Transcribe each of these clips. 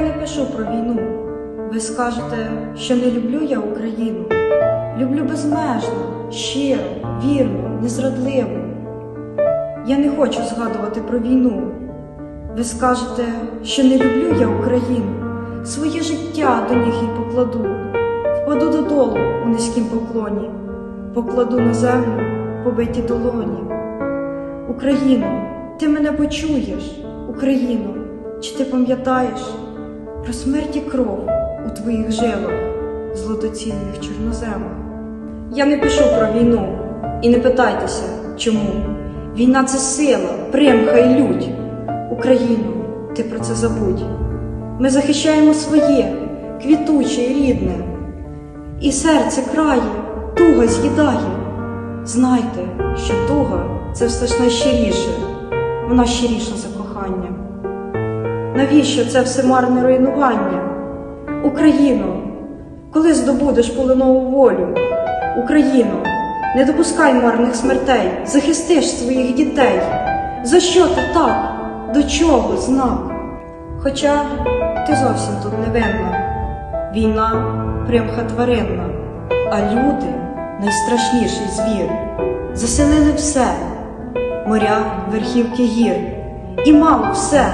пишу про війну. Ви скажете, що не люблю я Україну. Люблю безмежно, щиро, вірно, незрадливо. Я не хочу згадувати про війну. Ви скажете, що не люблю я Україну, своє життя до ніг їй покладу, впаду додолу у низькім поклоні, покладу на землю побиті долоні. Україно, ти мене почуєш, Україно, чи ти пам'ятаєш про смерть і кров у твоїх жилах, злотоцінних чорноземах? Я не пишу про війну і не питайтеся, чому. Війна це сила, примха і лють. Україно, ти про це забудь. Ми захищаємо своє, квітуче і рідне, і серце крає, туга з'їдає. Знайте, що туга це все ж найщиріше, вона щиріша за кохання. Навіщо це все марне руйнування? Україно, коли здобудеш полинову волю? Україно, не допускай марних смертей, захистиш своїх дітей. За що ти так? До чого знак? Хоча ти зовсім тут не винна. Війна примха тваринна, а люди найстрашніший звір. Заселили все, моря, верхівки гір. І мало все,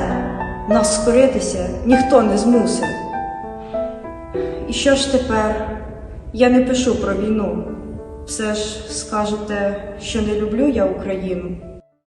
нас скоритися ніхто не змусив. І що ж тепер? Я не пишу про війну. Все ж скажете, що не люблю я Україну.